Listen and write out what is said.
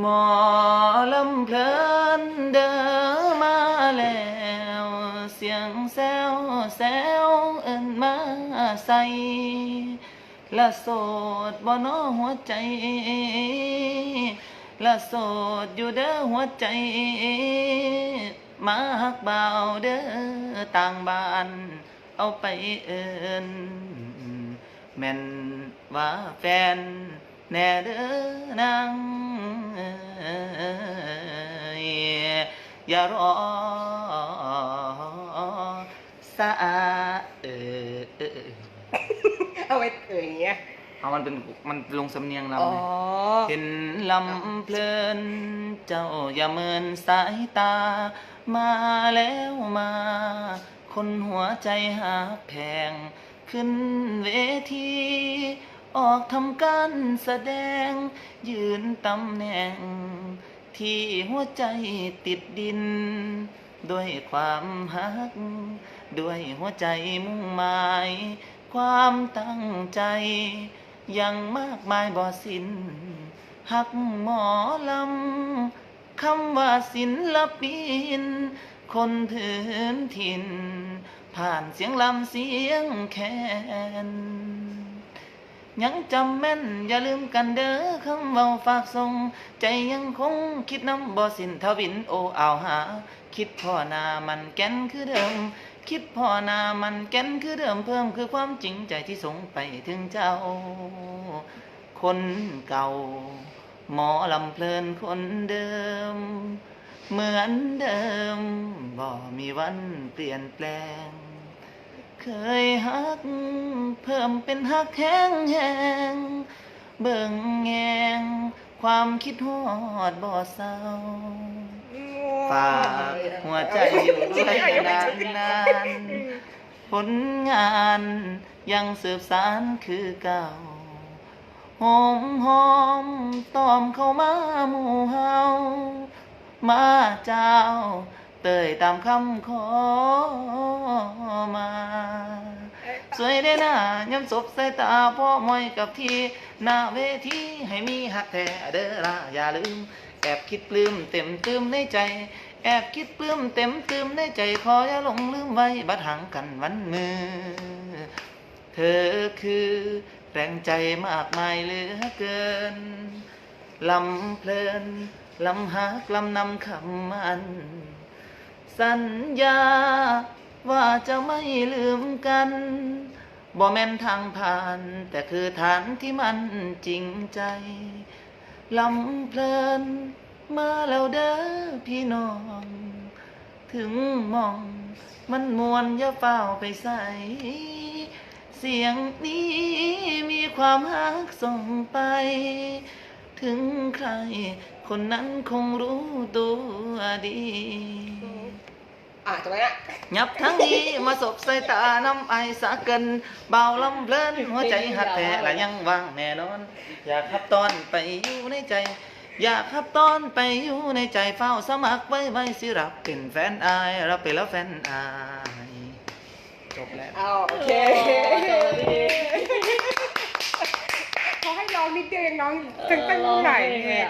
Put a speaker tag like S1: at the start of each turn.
S1: หมอลำเพลินเดินมาแล้ว เสียงแซวแซวเอินมาใส่ละโสดบ่นอหัวใจ ละโสดอยู่เด้อหัวใจ มาฮักเบาเด้อต่างบ้าน เอาไปเอินแม่นว่าแฟน แน่เด้อนาง อย่ารอสาเออเออเออ
S2: เอาไว้เอ่ยอย่างเงี้ย
S1: เอามันเป็นมันลงสำเนียงลำ
S2: อ๋อ
S1: ไงเห็นลำเพลิน เจ้าอย่าเมินสายตา มาแล้วมา คนหัวใจหาแพง ขึ้นเวที ออกทำการแสดง ยืนตำแหน่ง ที่หัวใจติดดิน ด้วยความฮัก ด้วยหัวใจมุ่งหมาย ความตั้งใจ ยังมากมายบ่สิ้นหักหมอลำคำว่าศิลปิน คนถืนถิ่น ผ่านเสียงลำเสียงแคน ยังจำแม่น อย่าลืมกันเด้อคำเว้าฝากส่งใจยังคงคิดน้ำบ่สินทวินโอเอาหา คิดพ่อนามันแก่นคือเดิม คิดพ่อนามันแก่นคือเดิมเพิ่มคือความจริงใจที่ส่งไปถึงเจ้า คนเก่า หมอลำเพลินคนเดิม เหมือนเดิม บ่มีวันเปลี่ยนแปลง เคยฮัก เพิ่มเป็นฮักแห้งแหงเบิ่งแงง ความคิดฮอดบ่เศร้าฝากหัวใจอยู่ด้วยนานนานผลงานยังสืบสานคือเก่าหอมหอมตอมเข้ามาหมู่เฮามาเจ้า เตยตามคำขอมา สวยได้หน้าย้ำศพใส่ตาพ่อมอยกับที่หน้าเวทีให้มีหักแท้เด้อละอย่าลืม แอบคิดปลื้มเต็มตื้มในใจ แอบคิดปลื้มเต็มตื้มในใจขออย่าหลงลืมไว้บัดห่างกันวันมือ เธอคือแรงใจมากมายเหลือเกินลำเพลินลำหักลำนำคำมัน สัญญา ว่าจะไม่ลืมกันบ่แม่นทางผ่าน แต่คือฐานที่มันจริงใจลำเพลิน มาแล้วเด้อพี่น้อง ถึงมอง มันมวนอย่าเฝ้าไปใส่เสียงนี้มีความฮักส่งไป ถึงใคร คนนั้นคงรู้ตัวดี
S2: อะจบแล้วนะ
S1: ยับทั้งนี้มาสบใส่ตาน้ำไอสาเกินเบาลำเพลินหัวใจหักแต่ละยังว่างแน่นอน อยากขับตอนไปอยู่ในใจ อยากขับตอนไปอยู่ในใจเฝ้าสมัครไว้ไว้สิรับเป็นแฟนอายรับเป็นแล้วแฟนอายจบแล้ว
S2: เอาโอเคเขาให้ร้องนิดเดียวยังน้องตั้งตั้งไหนเนี่ย